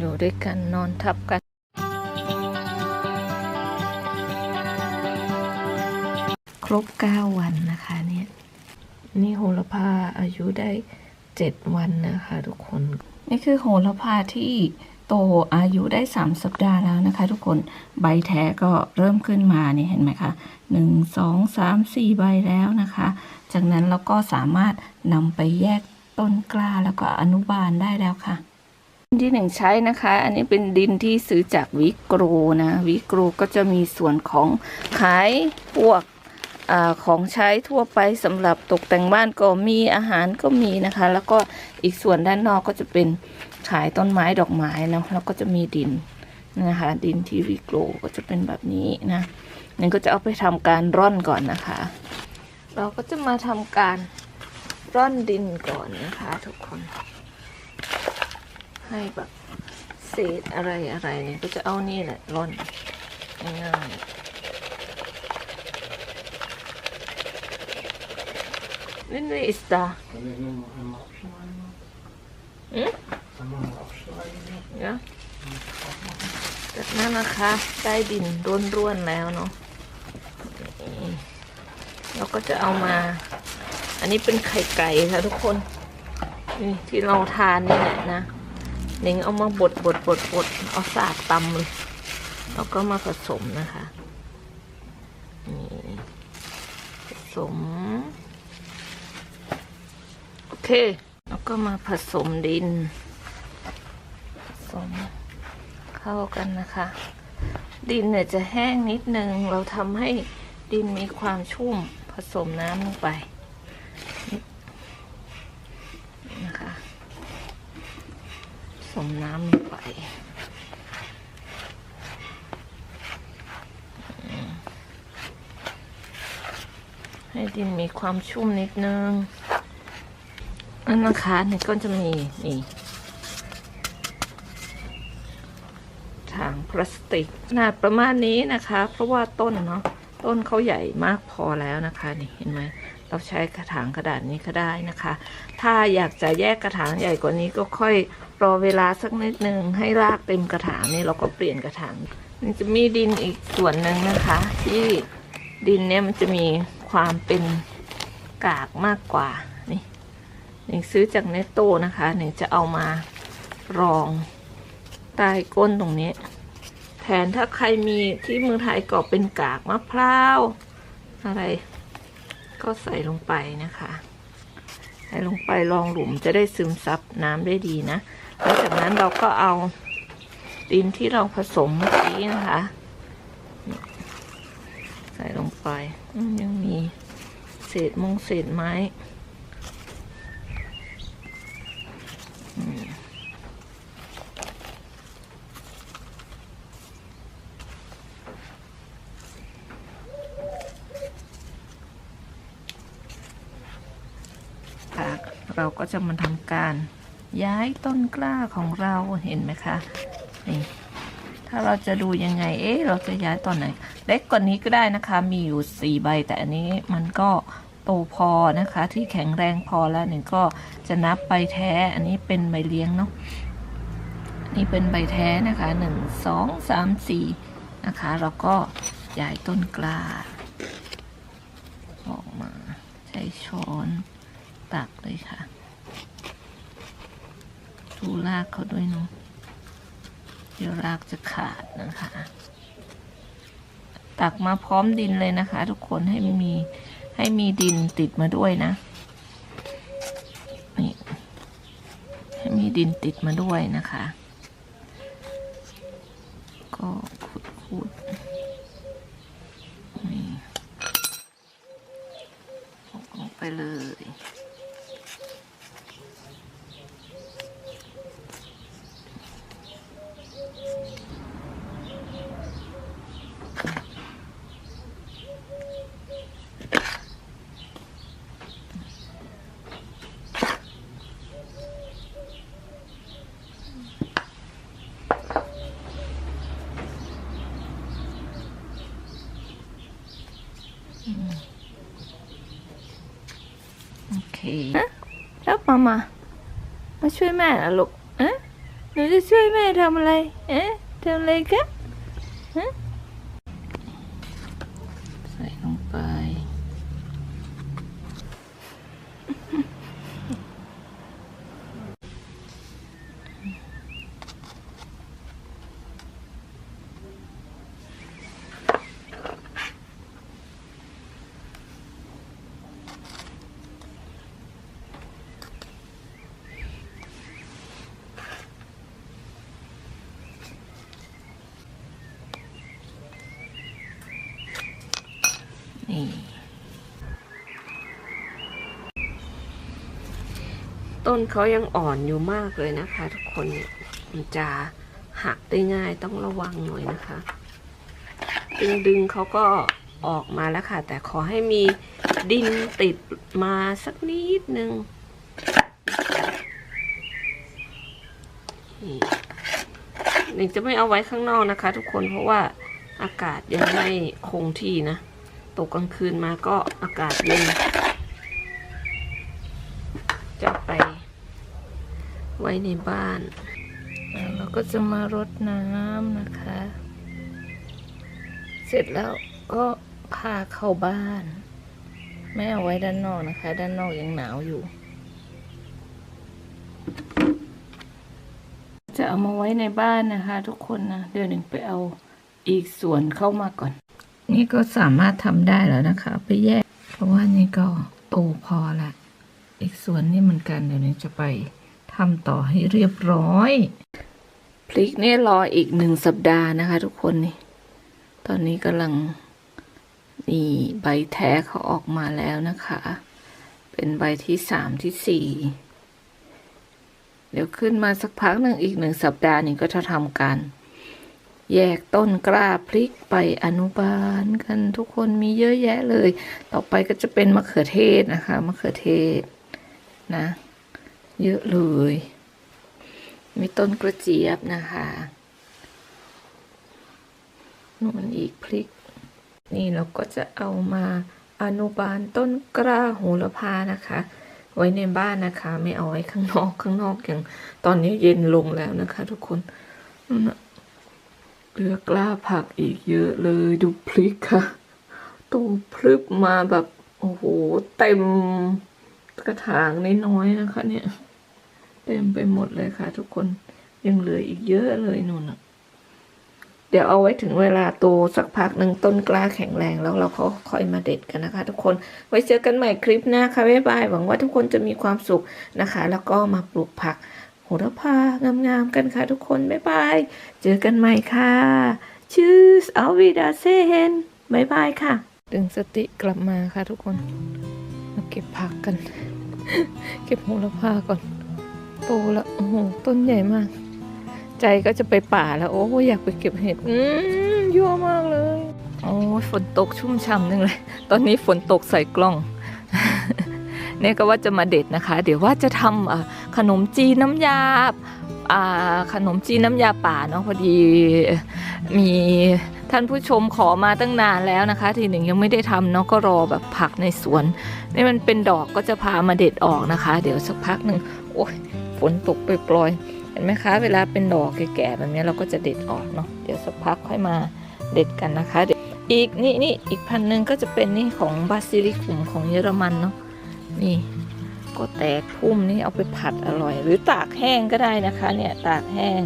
อยู่ด้วยกันนอนทับกันครบ 9 วันนะคะเนี่ยนี่โหระพาอายุได้ 7 วันนะคะทุกคน นี่คือโหระพาที่โตอายุได้ 3 สัปดาห์แล้วนะคะ ทุกคนใบแท้ก็เริ่มขึ้นมานี่เห็นไหมคะ1 2 3 4 ใบแล้วนะคะ จากนั้นเราก็สามารถนำไปแยกต้นกล้าแล้วก็อนุบาลได้แล้วค่ะ ที่หนึ่งใช้นะคะ อันนี้เป็นดินที่ซื้อจากวิกรนะวิกรก็จะมีส่วนของขายพวกอาของใช้ทั่วไปสำหรับตกแต่งบ้านก็มีอาหารก็มีนะคะ แล้วก็อีกส่วนด้านนอกก็จะเป็นขายต้นไม้ดอกไม้นะแล้วก็จะมีดินนะคะ ดินที่วิกรก็จะเป็นแบบนี้นะนั่นก็จะเอาไปทำการร่อนก่อนนะคะ เราก็จะมาทำการร่อนดินก่อนนะคะ ทุกคน ให้แบบเศษอะไรอะไรเนี่ยก็จะเอานี่แหละร่อนง่ายๆนี่นี่อิสตา Kan ich nur noch einmal abschneiden? Hm? Kann man noch abschneiden? เนาะจากนั้นนะคะได้ดินร่วนๆแล้วเนาะเราก็จะเอามา อันนี้เป็นไข่ไก่ค่ะทุกคนนี่ที่เราทานนี่แหละนะ เน่งเอามาบดบดบดบดเอาสาดตำเลยแล้วก็มาผสมนะคะนี่ผสม โอเค แล้วก็มาผสมดิน ผสม เข้ากันนะคะ ดินเนี่ยจะแห้งนิดนึง เราทำให้ดินมีความชุ่มผสมน้ำลงไปนะคะ ผ สมน้ำลงไปให้ดินมีความชุ่มนิดนึงอันนะคะเนี่ยก็จะมีนี่ถังพลาสติกขนาดประมาณนี้นะคะ เพราะว่าต้นเนาะต้นเขาใหญ่มากพอแล้วนะคะนี่เห็นไหมเราใช้กระถางกระดาษนี้ก็ได้นะคะ ถ้าอยากจะแยกกระถางใหญ่กว่านี้ก็ค่อย รอเวลาสักนิดหนึ่งให้รากเต็มกระถางนี่เราก็เปลี่ยนกระถางมันจะมีดินอีกส่วนหนึ่งนะคะ ที่ดินเนี่ยมันจะมีความเป็นกากมากกว่านี่หนึ่งซื้อจากเนตโต้นะคะหนึ่งจะเอามารองใต้ก้นตรงนี้แทนถ้าใครมีที่เมืองไทยก็เป็นกากมะพร้าวอะไร ก็ใส่ลงไปนะคะ ใส่ลงไปรองหลุมจะได้ซึมซับน้ำได้ดีนะ แล้วจากนั้นเราก็เอาดินที่เราผสมเมื่อกี้นะคะ ใส่ลงไปยังมีเศษมงเศษไม้เราก็จะมาทำการ ย้ายต้นกล้าของเราเห็นไหมคะนี่ถ้าเราจะดูยังไง เอ๊ะ เราจะย้ายตอนไหน เล็กกว่านี้ก็ได้นะคะ มีอยู่สี่ใบ แต่อันนี้มันก็โตพอนะคะ ที่แข็งแรงพอแล้วหนึ่งก็จะนับใบแท้ อันนี้เป็นใบเลี้ยงเนาะ นี่เป็นใบแท้นะคะหนึ่งสองสามสี่นะคะ เราก็ย้ายต้นกล้า ออกมา ใช้ช้อนตักเลยค่ะ ดูรากเขาด้วยเนาะเดี๋ยวรากจะขาดนะคะ ตักมาพร้อมดินเลยนะคะ ทุกคนให้มีให้มีดินติดมาด้วยนะนี่ให้มีดินติดมาด้วยนะคะ ก็ขุดขุดนี่ลงไปเลย โอเคแล้ว มามา มาช่วยแม่นะลูกเอ๊ะหนูจะช่วยแม่ทำอะไร เอ๊ะทำอะไรคะฮะใส่ลงไป นี่ต้นเขายังอ่อนอยู่มากเลยนะคะ ทุกคนเนี่ยมันจะหักได้ง่ายต้องระวังหน่อยนะคะ ดึงดึงเขาก็ออกมาแล้วค่ะ แต่ขอให้มีดินติดมาสักนิดนึงนี่นี่จะไม่เอาไว้ข้างนอกนะคะ ทุกคนเพราะว่าอากาศยังไม่คงที่นะ ตกกลางคืนมาก็อากาศเย็น จะไป ไว้ในบ้านแล้วเราก็จะมารดน้ำนะคะ เสร็จแล้วก็พาเข้าบ้าน ไม่เอาไว้ด้านนอกนะคะ ด้านนอกยังหนาวอยู่ จะเอามาไว้ในบ้านนะคะ ทุกคนนะ เดี๋ยวหนึ่งไปเอาอีกส่วนเข้ามาก่อน นี่ก็สามารถทำได้แล้วนะคะ ไปแยก เพราะว่านี่ก็โตพอละอีกส่วนนี่เหมือนกันเดี๋ยวนี้จะไปทำต่อให้เรียบร้อยพริกนี่รออีกหนึ่งสัปดาห์นะคะ ทุกคนนี่ ตอนนี้กำลังนี่ใบแท้เขาออกมาแล้วนะคะ เป็นใบที่สามที่สี่เดี๋ยวขึ้นมาสักพักหนึ่งอีกหนึ่งสัปดาห์นี้ก็จะทำการ แยกต้นกล้าพริกไปอนุบาลกันทุกคนมีเยอะแยะเลย ต่อไปก็จะเป็นมะเขือเทศนะคะมะเขือเทศนะ เยอะเลย มีต้นกระเจี๊ยบนะคะนู่นอีกพริก นี่เราก็จะเอามาอนุบาลต้นกล้าโหระพานะคะ ไว้ในบ้านนะคะ ไม่เอาไว้ข้างนอกข้างนอกอย่างตอนนี้เย็นลงแล้วนะคะ ทุกคนนะ เหลือกล้าผักอีกเยอะเลยดูพริกค่ะโตพรึบมาแบบโอ้โหเต็มกระถางน้อยๆนะคะ เนี่ย เต็มไปหมดเลยค่ะ ทุกคนยังเหลืออีกเยอะเลยนู่นน่ะเดี๋ยวเอาไว้ถึงเวลาโตสักพักหนึ่งต้นกล้าแข็งแรงแล้วเราก็ค่อยมาเด็ดกันนะคะ ทุกคนไว้เจอกันใหม่คลิปหน้าค่ะบ๊ายบายหวังว่าทุกคนจะมีความสุขนะคะ แล้วก็มาปลูกผัก หระพางามๆกันค่ะทุกคน บ๊ายบาย เจอกันใหม่ค่ะชื่อเอาวิดาเซเฮนบ๊ายบายค่ะ ดึงสติกลับมาค่ะทุกคน มาเก็บผักกัน เก็บโหระพาก่อน โตล้วโอ้โหต้นใหญ่มาก ใจก็จะไปป่าแล้ว โอ้อยากไปเก็บเห็ด อืมยั่วมากเลย โอ้ฝนตกชุ่มช่ำนึงเลย ตอนนี้ฝนตกใส่กล้อง เนี่ยก็ว่าจะมาเด็ดนะคะ เดี๋ยวว่าจะทำอ่าขนมจีนน้ำยาอ่าขนมจีนน้ำยาป่าเนาะพอดีมีท่านผู้ชมขอมาตั้งนานแล้วนะคะ ทีหนึ่งยังไม่ได้ทำเนาะก็รอแบบผักในสวนนี่มันเป็นดอกก็จะพามาเด็ดออกนะคะ เดี๋ยวสักพักหนึ่งโอ้ยฝนตกปล่อยๆเห็นไหมคะ เวลาเป็นดอกแก่ๆแบบนี้เราก็จะเด็ดออกเนาะเดี๋ยวสักพักค่อยมาเด็ดกันนะคะเดี๋ยวอีกนี่นี่อีกพันหนึ่งก็จะเป็นนี่ของบาซิลิคุมของเยอรมันเนาะ นี่ ก็แตกพุ่มนี่เอาไปผัดอร่อย หรือตากแห้งก็ได้นะคะ เนี่ยตากแห้ง